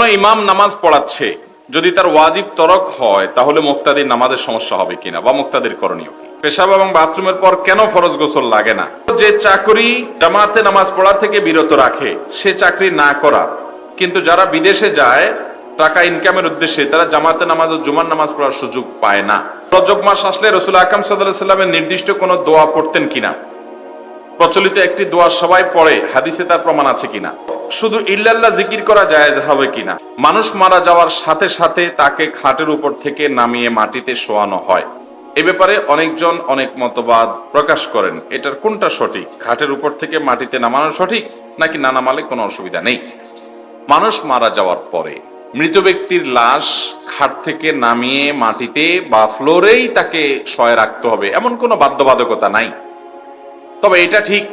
কোন ইমাম নামাজ পড়াচ্ছে, যদি তার ওয়াজিব তরক হয়, তাহলে মুক্তাদির নামাজের সমস্যা হবে কিনা বা মুক্তাদির করণীয় পেশাব এবং বাথরুমের পর কেন ফরজ গোসল লাগে না? যে চাকরি জামাতে নামাজ পড়া থেকে বিরত রাখে, সে চাকরি না করা কিন্তু যারা বিদেশে যায়, টাকা ইনকামের উদ্দেশ্যে, তারা জামাতে নামাজ ও জুমার নামাজ পড়ার সুযোগ পায় না। রজব মাস আসলে রসুল আকাম সাল্লামের নির্দিষ্ট কোনো দোয়া পড়তেন কিনা? প্রচলিত একটি দোয়া সবাই পড়ে, হাদিসে তার প্রমাণ আছে কিনা? শুধু ইল্লাল্লাহ জিকির করা জায়েজ হবে কিনা? মানুষ মারা যাওয়ার সাথে সাথে তাকে খাটের উপর থেকে নামিয়ে মাটিতে শোয়ানো হয়। এ ব্যাপারে অনেকজন অনেক মতবাদ প্রকাশ করেন। এটার কোনটা সঠিক? খাটের উপর থেকে মাটিতে নামানো সঠিক, নাকি না নামালে কোনো অসুবিধা নেই? মানুষ মারা যাওয়ার পরে মৃত ব্যক্তির লাশ খাট থেকে নামিয়ে মাটিতে বা ফ্লোরেই তাকে শয়ে রাখতে হবে। এমন কোনো বাধ্যবাধকতা নাই। তবে এটা ঠিক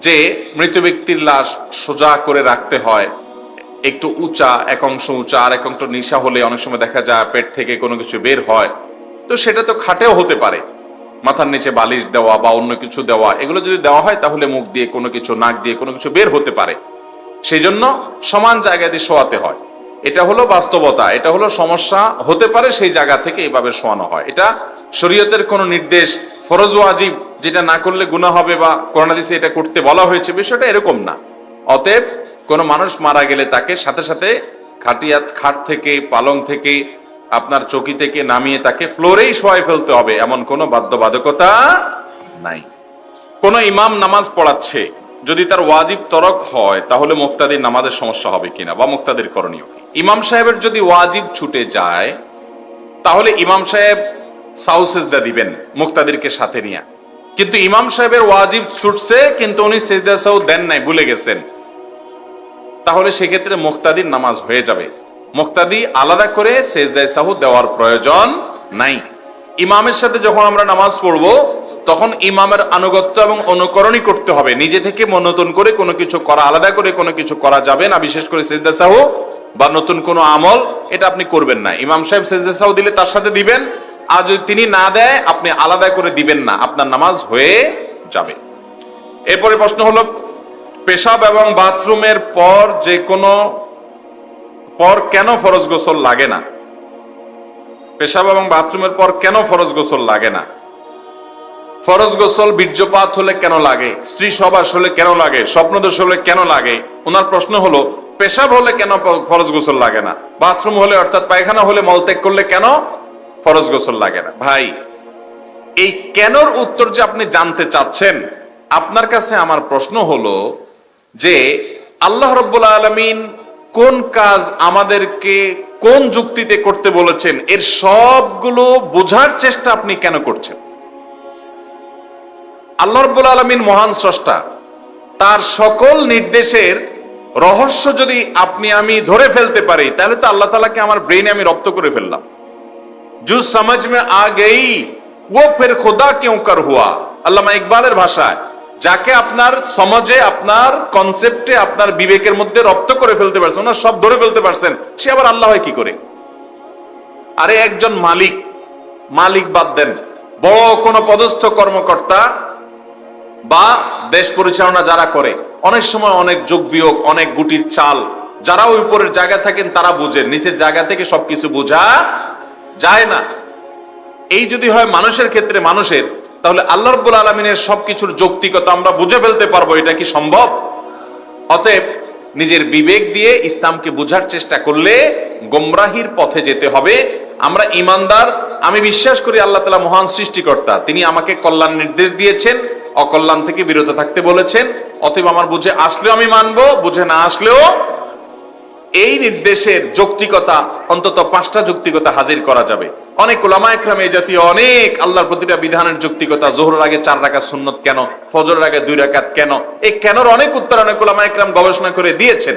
যে মৃত ব্যক্তির লাশ সোজা করে রাখতে হয়। একটু উঁচা, এক অংশ উঁচা, আর এক অংশ নিশা হলে অনেক সময় দেখা যায় পেট থেকে কোনো কিছু বের হয়। তো সেটা তো খাটেও হতে পারে। মাথার নিচে বালিশ দেওয়া বা অন্য কিছু দেওয়া, এগুলো যদি দেওয়া হয় তাহলে মুখ দিয়ে কোনো কিছু, নাক দিয়ে কোনো কিছু বের হতে পারে। সেই জন্য সমান জায়গা দিয়ে শোয়াতে হয়। এটা হলো বাস্তবতা, এটা হলো সমস্যা হতে পারে সেই জায়গা থেকে এইভাবে শোয়ানো হয়। এটা শরীয়তের কোনো নির্দেশ ফরজ ও ওয়াজিব যেটা না করলে গুনাহ হবে বা করোনাদিসে এটা করতে বলা হয়েছে, বিষয়টা এরকম না। অতএব কোনো মানুষ মারা গেলে তাকে সাথে সাথে খাটিয়াত খাট থেকে, পালং থেকে, আপনার চকি থেকে নামিয়ে তাকে ফ্লোরেই শোয়াই ফেলতে হবে, এমন কোনো বাধ্যবাধকতা নাই। কোন ইমাম নামাজ পড়াচ্ছে, যদি তার ওয়াজিব তরক হয়, তাহলে মুক্তাদির নামাজের সমস্যা হবে কিনা, বা মুক্তাদির করণীয় ইমাম সাহেবের যদি ওয়াজিব ছুটে যায়, তাহলে ইমাম সাহেব সাউসেজদা দিবেন মুক্তাদিরকে সাথে নিয়ে। কিন্তু ইমাম সাহেবের ওয়াজিব ছুটছে, কিন্তু উনি সেজদা সাউ দেন নাই, ভুলে গেছেন। তাহলে সেক্ষেত্রে মুক্তাদির নামাজ হয়ে যাবে। মুক্তাদি আলাদা করে সেজদায় সাহু দেওয়ার প্রয়োজন নাই। ইমামের সাথে যখন আমরা নামাজ পড়ব, তখন ইমামের আনুগত্য এবং অনুকরণই করতে হবে। নিজে থেকে নতুন করে কোনো কিছু করা, আলাদা করে কোনো কিছু করা যাবে না, বিশেষ করে সেজদা সাহু বা নতুন কোনো আমল, এটা আপনি করবেন না। ইমাম সাহেব সেজদা সাহু দিলে তার সাথে দিবেন আর যদি তিনি না দেয়, আপনি আলাদা করে দিবেন না, আপনার নামাজ হয়ে যাবে। এরপরে প্রশ্ন হলো, পেশাব এবং বাথরুমের পর যে কোনো পর কেন ফরজ গোসল লাগে না? পেশাব এবং বাথরুমের পর কেন ফরজ গোসল লাগে না? ফরজ গোসল বীর্যপাত হলে কেন লাগে? স্ত্রী সবাস হলে কেন লাগে? স্বপ্নদোষ হলে কেন লাগে? ওনার প্রশ্ন হলো, পেশাব হলে কেন ফরজ গোসল লাগে না? বাথরুম হলে, অর্থাৎ পায়খানা হলে মলত্যাগ করলে কেন ফরজ গোসল লাগে না। ভাই, এই কেনর উত্তর যে আপনি জানতে চাচ্ছেন, আপনার কাছে আমার প্রশ্ন হলো যে, আল্লাহ রব্বুল আলমিন কোন কাজ আমাদেরকে কোন যুক্তিতে করতে বলেছেন, এর সবগুলো বোঝার চেষ্টা আপনি কেন করছেন? আল্লাহ রব্বুল আলমিন মহান স্রষ্টা, তার সকল নির্দেশের রহস্য যদি আপনি আমি ধরে ফেলতে পারি, তাহলে তো আল্লাহ তালাকে আমার ব্রেনে আমি রপ্ত করে ফেললাম। जो समझ में आ गई वो फिर खुदा क्यों कर हुआ আল্লামা ইকবালের ভাষায় যাকে আপনার সমাজে আপনার কনসেপ্টে আপনার বিবেকের মধ্যে রপ্ত করে ফেলতে পারছেন ওনার সব ধরে ফেলতে পারছেন সে আবার আল্লাহ হয় কি করে আরে একজন মালিক মালিক বাদ দেন বড় কোনো পদস্থ কর্মকর্তা বা দেশ পরিচালনা যারা করে অনেক সময় অনেক যোগ বিয়োগ অনেক গুটির চাল যারা ওই উপরের জায়গা থাকেন তারা বুঝেন নিচের জায়গা থেকে সবকিছু বোঝা যায় না। এই যদি হয় মানুষের ক্ষেত্রে মানুষের, তাহলে আল্লাহ রব্বুল আলমিনের সবকিছুর যৌক্তিকতা আমরা বুঝে ফেলতে পারব, এটা কি সম্ভব? অতএব নিজের বিবেক দিয়ে ইসলামকে বোঝার চেষ্টা করলে গোমরাহির পথে যেতে হবে। আমরা ইমানদার, আমি বিশ্বাস করি আল্লাহ তালা মহান সৃষ্টিকর্তা, তিনি আমাকে কল্যাণ নির্দেশ দিয়েছেন, অকল্যাণ থেকে বিরত থাকতে বলেছেন, অতএব আমার বুঝে আসলেও আমি মানবো, বুঝে না আসলেও এই নির্দেশের যৌক্তিকতা অন্তত পাঁচটা যৌক্তিকতা হাজির করা যাবে। অনেক ওলামা এই জাতীয় অনেক আল্লাহর প্রতিটা বিধানের যৌক্তিকতা, জোহরের আগে চার রাকাত সুন্নত কেন, ফজরের আগে দুই রাকাত কেন, এই কেনর অনেক উত্তর অনেক ওলামা গবেষণা করে দিয়েছেন।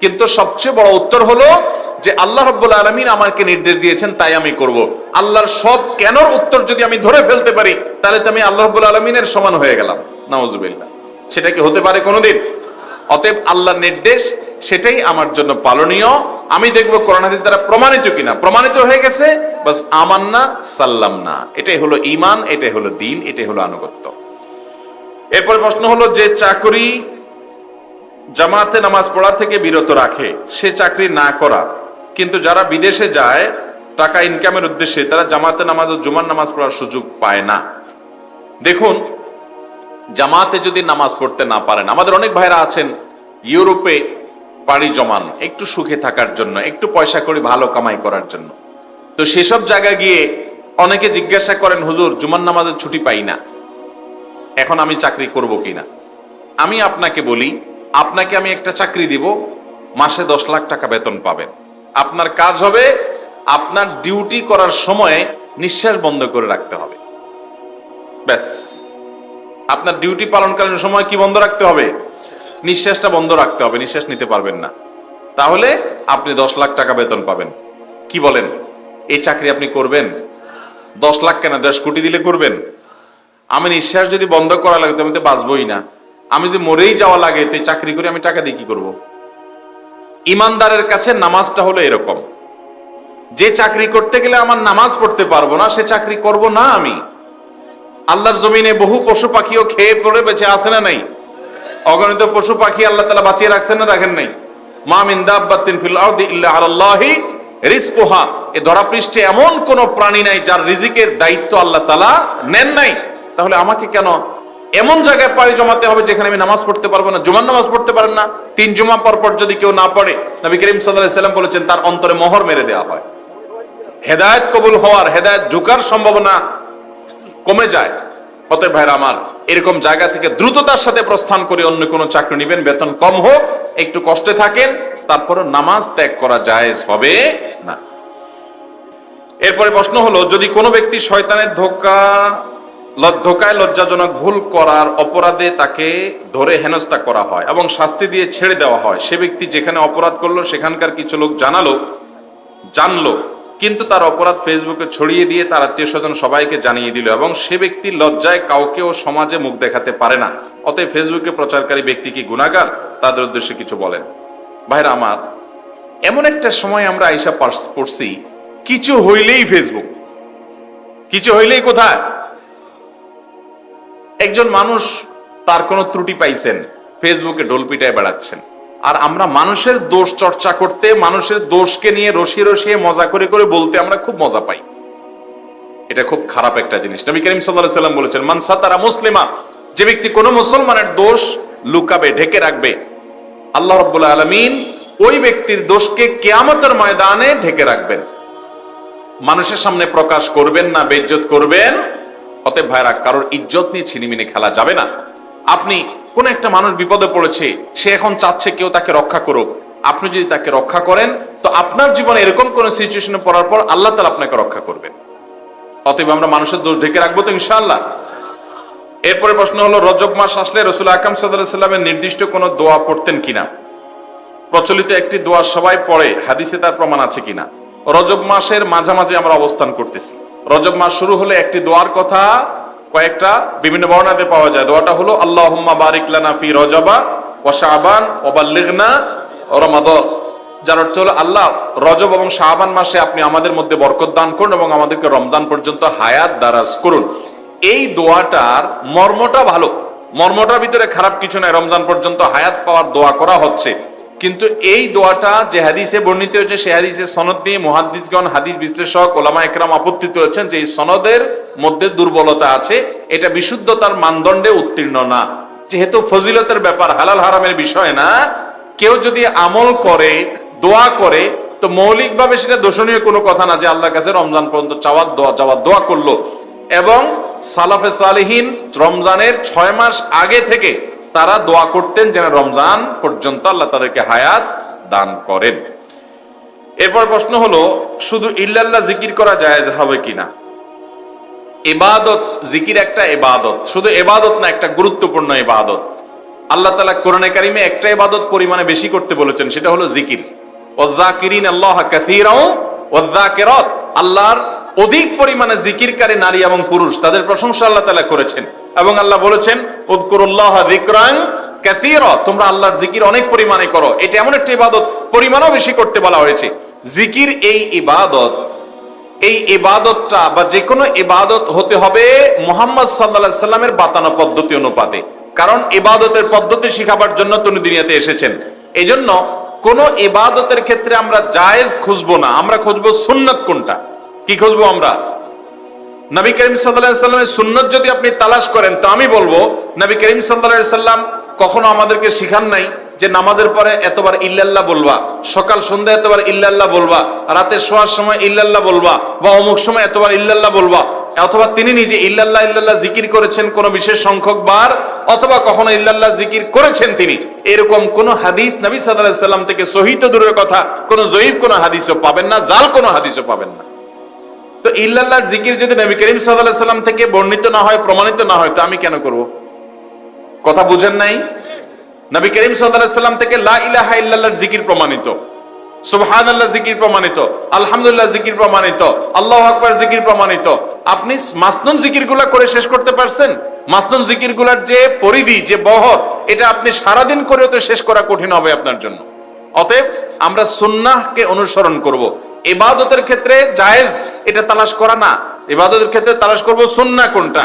কিন্তু সবচেয়ে বড় উত্তর হলো যে আল্লাহ রব্বুল আলমিন আমাকে নির্দেশ দিয়েছেন তাই আমি করব। আল্লাহর সব কেনর উত্তর যদি আমি ধরে ফেলতে পারি, তাহলে তো আমি আল্লাহ রব্বুল আলমিনের সমান হয়ে গেলাম। নাউজুবিল্লাহ। সেটা কি হতে পারে কোনোদিন? অতএব আল্লাহর নির্দেশ সেটাই আমার জন্য পালনীয়। আমি দেখব কোরআন হাদিস দ্বারা প্রমাণিত কিনা। প্রমাণিত হয়ে গেছে, বাস আমার না সাল্লাম না এটাই হলো ইমান এটাই হলো দিন, এটাই হলো আনুগত্য। এরপর প্রশ্ন হলো, যে চাকরি জামাতে নামাজ পড়া থেকে বিরত রাখে, সে চাকরি না করা। কিন্তু যারা বিদেশে যায়, টাকা ইনকামের উদ্দেশ্যে, তারা জামাতে নামাজ ও জুমার নামাজ পড়ার সুযোগ পায় না। দেখুন, জামাতে যদি নামাজ পড়তে না পারেন, আমাদের অনেক ভাইরা আছেন, ইউরোপে পাড়ি জমান, একটু সুখে থাকার জন্য, একটু পয়সা করে ভালো কামাই করার জন্য। তো সেসব জায়গায় গিয়ে অনেকে জিজ্ঞাসা করেন, হুজুর, জুমার নামাজের ছুটি পাই না। এখন আমি চাকরি করব কিনা? আমি আপনাকে বলি, আপনাকে আমি একটা চাকরি দিব, মাসে দশ লাখ টাকা বেতন পাবেন। আপনার কাজ হবে, আপনার ডিউটি করার সময় নিঃশ্বাস বন্ধ করে রাখতে হবে। ব্যাস। আপনার ডিউটি পালনকালীন সময় কি বন্ধ রাখতে হবে? নিঃশ্বাসটা বন্ধ রাখতে হবে, নিঃশ্বাস নিতে পারবেন না। তাহলে আপনি দশ লাখ টাকা বেতন পাবেন। কি বলেন? এই চাকরি আপনি করবেন? দশ লাখ কেন? দশ কোটি দিলে করবেন? আমি নিঃশ্বাস যদি বন্ধ করা লাগে আমি তো বাঁচবই না। আমি যদি মরেই যাওয়া লাগে, তো চাকরি করে আমি টাকা দিয়ে কি করব? ইমানদারের কাছে নামাজটা হলো এরকম। যে চাকরি করতে গেলে আমার নামাজ পড়তে পারব না, সে চাকরি করব না আমি। আল্লাহর জমিনে বহু পশু পাখিও খেয়ে পড়ে বেঁচে আসে না নাই? অগণিত পশু পাখি আল্লাহ তালা বাঁচিয়ে রাখছেন না রাখেন নাই? মা মিন দাব্বাতিন ফিল আরদি ইল্লা আলাল্লাহি রিজকুহা। এ ধরাপৃষ্ঠে এমন কোন প্রাণী নাই যার রিজিকের দায়িত্ব আল্লাহ তালা নেন নাই। তাহলে আমাকে কেন এমন জায়গায় পায়ে জমাতে হবে যেখানে আমি নামাজ পড়তে পারব না? জুমার নামাজ পড়তে পারেন না? তিন জুমা পর পর যদি কেউ না পড়ে, নবী করিম সাল্লাম বলেছেন, তার অন্তরে মোহর মেরে দেওয়া হয়। হেদায়েত কবুল হওয়ার, হেদায়েত ঝুকার সম্ভাবনা কমে যায়। অতএব ভাইরা আমার, এরকম জায়গা থেকে দ্রুততার সাথে প্রস্থান করে অন্য কোনো চাকরি নেবেন, বেতন কম হোক, একটু কষ্টে থাকেন তারপরে নামাজ ত্যাগ করা জায়েজ হবে না। এরপরে প্রশ্ন হলো, যদি কোনো ব্যক্তি শয়তানের ধোকা ধোকায় লজ্জাজনক ভুল করার অপরাধে তাকে ধরে হেনস্থা করা হয় এবং শাস্তি দিয়ে ছেড়ে দেওয়া হয়, সে ব্যক্তি যেখানে অপরাধ করল, সেখানকার কিছু লোক জানালো, জানলো কিন্তু তার অপরাধ ফেসবুকে ছড়িয়ে দিয়ে তার আত্মীয় স্বজন সবাইকে জানিয়ে দিল এবং সে ব্যক্তি লজ্জায় কাউকে ও সমাজে মুখ দেখাতে পারে না। অতএব ফেসবুকে প্রচারকারী ব্যক্তি কি গুণাগার তাদের উদ্দেশ্যে কিছু বলেন। ভাইরা আমার, এমন একটা সময় আমরা আইসা পড়ছি কিছু হইলেই ফেসবুক। কিছু হইলেই কোথায়? একজন মানুষ তার কোনো ত্রুটি পাইছেন, ফেসবুকে ডোল পিটায় বেড়াচ্ছেন। আর আমরা মানুষের দোষ চর্চা করতে, মানুষের দোষকে নিয়ে রসিয়ে রসিয়ে মজা করে করে বলতে আমরা খুব মজা পাই। এটা খুব খারাপ একটা জিনিস। নবী করিম সাল্লাম বলেছেন, মান সাতারা মুসলিমা যে ব্যক্তি কোন মুসলমানের দোষ লুকাবে, ঢেকে রাখবে, আল্লাহ রাব্বুল আলামিন ওই ব্যক্তির দোষকে কেয়ামতের ময়দানে ঢেকে রাখবেন। মানুষের সামনে প্রকাশ করবেন না, বেজ্জত করবেন, অতএব ভাইরা, কারোর ইজ্জত নিয়ে ছিনিমিনি খেলা যাবে না। আপনি কোন একটা মানুষ বিপদে পড়েছে, সে এখন চাচ্ছে কেউ তাকে রক্ষা করুক। আপনি যদি তাকে রক্ষা করেন, তো আপনার জীবনে এরকম কোন সিচুয়েশনে পড়ার পর আল্লাহ তালা আপনাকে রক্ষা করবেন। অতএব আমরা মানুষের দোষ ঢেকে রাখব তো ইনশাআল্লাহ। এরপরে প্রশ্ন হলো, রজব মাস আসলে রসুল আকাম সাল্লামের নির্দিষ্ট কোন দোয়া পড়তেন কিনা? প্রচলিত একটি দোয়া সবাই পড়ে, হাদিসে তার প্রমাণ আছে কিনা? রজব মাসের মাঝামাঝি আমরা অবস্থান করতেছি। রজব মাস শুরু হলে একটি দোয়ার কথা কয়েকটা বিভিন্ন বর্ণাতে পাওয়া যায়। দোয়াটা হলো, আল্লাহুম্মা বারিক লানা ফি রজবা ওয়া শাবান ওয়া বাল্লিগনা রমাদান। যার অর্থ হলো, আল্লাহ রজব এবং শাবান মাসে আপনি আমাদের মধ্যে বরকত দান করুন এবং আমাদেরকে রমজান পর্যন্ত হায়াত দারাজ করুন। এই দোয়াটার মর্মটা ভালো। মর্মটার ভিতরে খারাপ কিছু নাই, রমজান পর্যন্ত হায়াত পাওয়ার দোয়া করা হচ্ছে। কিন্তু এই দোয়াটা যে হাদিসে বর্ণিত হয়েছে, সে হাদিসে সনদ দিয়ে মুহাদ্দিসগণ, হাদিস বিশ্লেষক, ওলামা একরাম আপত্তিত হচ্ছেন যে এই সনদের মধ্যে দুর্বলতা আছে, এটা বিশুদ্ধতার মানদণ্ডে উত্তীর্ণ না। যেহেতু ফজিলতের ব্যাপার হালাল হারামের বিষয় না, কেউ যদি আমল করে, দোয়া করে, তো মৌলিকভাবে সেটা দোষণীয় কোনো কথা না যে আল্লাহর কাছে রমজান পর্যন্ত চাওয়ার দোয়া যাওয়ার দোয়া করল। এবং সালাফে সালেহীন রমজানের ছয় মাস আগে থেকে তারা দোয়া করতেন যেন রমজান পর্যন্ত আল্লাহ তাদেরকে হায়াত দান করেন। এরপর প্রশ্ন হলো, শুধু ইল্লাল্লাহ জিকির করা জায়েজ হবে কিনা? ইবাদত, জিকির একটা ইবাদত। শুধু ইবাদত না, একটা গুরুত্বপূর্ণ ইবাদত। আল্লাহ তাআলা কোরআনে কারিমে একটা ইবাদত পরিমাণে বেশি করতে বলেছেন, সেটা হলো জিকির। ওয়াজাকিরিন আল্লাহ কাসীরাও আল্লাহর অধিক পরিমাণে জিকিরকারী নারী এবং পুরুষ, তাদের প্রশংসা আল্লাহ তাআলা করেছেন। এবং আল্লাহ বলেছেন, উযকুরুল্লাহ যিকরান কাসীরা তোমরা আল্লাহর জিকির অনেক পরিমাণে করো। এটা এমন একটা ইবাদত, পরিমাণও বেশি করতে বলা হয়েছে। জিকির এই ইবাদত এই ইবাদতটা বা যে কোনো ইবাদত হতে হবে মোহাম্মদ সাল্লাহ সাল্লামের বাতানো পদ্ধতি অনুপাতে। কারণ ইবাদতের পদ্ধতি শিখাবার জন্য তিনি দুনিয়াতে এসেছেন। এই জন্য কোন ইবাদতের ক্ষেত্রে আমরা জায়েজ খুঁজবো না, আমরা খুঁজবো সুন্নত কোনটা? কি খুঁজবো আমরা? নবী করিম সাল্লাল্লাহু সাল্লামের সুন্নত যদি আপনি তালাশ করেন, তো আমি বলব, নবী করিম সাল্লাল্লাহু সাল্লাম কখনো আমাদেরকে শিখান নাই। যে নামাজের পরে এতবার ইল্লাল্লাহ বলবা, সকাল সন্ধ্যা এতবার ইল্লাল্লাহ বলবা, রাতে শোয়ার সময় ইল্লাল্লাহ বলবা বা অমুক সময় এতবার ইল্লাল্লাহ বলবা, অথবা তিনি নিজে ইল্লাল্লাহ ইল্লাল্লাহ জিকির করেছেন কোন বিশেষ সংখ্যক বার, অথবা কখনো ইল্লাল্লাহ জিকির করেছেন তিনি, এরকম কোন হাদিস নবী সাল্লাল্লাহু সাল্লাম থেকে সহিত দূরের কথা, কোন জয়ীব কোন হাদিসও পাবেন না, জাল কোন হাদিসও পাবেন না। তো ইল্লাল্লাহর জিকির যদি নবী করিম সাল্লাল্লাহু সাল্লাম থেকে বর্ণিত না হয়, প্রমাণিত না হয়, তো আমি কেন করব? কথা বুঝেন নাই? নবী করিম সাল্লাম থেকে লা জিকির প্রমাণিত। সুবহানাল্লাহ জিকির প্রমাণিত। আলহামদুলিল্লাহ জিকির প্রমাণিত। আল্লাহু আকবার জিকির প্রমাণিত। আপনি মাসনুন জিকির করে শেষ করতে পারছেন? মাসনুন জিকির যে পরিধি, যে বহর, এটা আপনি সারাদিন করেও তো শেষ করা কঠিন হবে আপনার জন্য। অতএব আমরা সুন্নাহকে অনুসরণ করব। এবাদতের ক্ষেত্রে জায়েজ এটা তালাশ করা না। এবাদতের ক্ষেত্রে তালাশ করব সুন্নাহ কোনটা?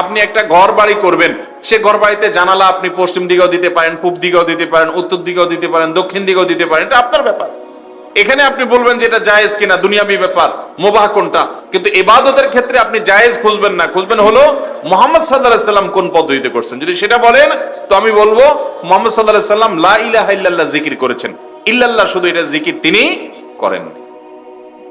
আপনি একটা ঘর বাড়ি করবেন। সে ঘরবাড়িতে জানালা আপনি পশ্চিম দিকেও দিতে পারেন, পূব দিকেও দিতে পারেন, উত্তর দিকেও দিতে পারেন, দক্ষিণ দিকেও দিতে পারেন, এটা আপনার ব্যাপার। এখানে আপনি বলবেন যে এটা জায়েজ কিনা, দুনিয়াবি ব্যাপার, মোবাহ কোনটা? কিন্তু ইবাদতের ক্ষেত্রে আপনি জায়েজ খুঁজবেন না, খুঁজবেন হলো মোহাম্মদ সাল্লাহ সাল্লাম কোন পদ্ধতিতে করছেন। যদি সেটা বলেন, তো আমি বলব, মোহাম্মদ সাল্লাহ সাল্লাম লা ইলাহা ইল্লাল্লাহ জিকির করেছেন। ইল্লাল্লাহ শুধু এটা জিকির তিনি করেন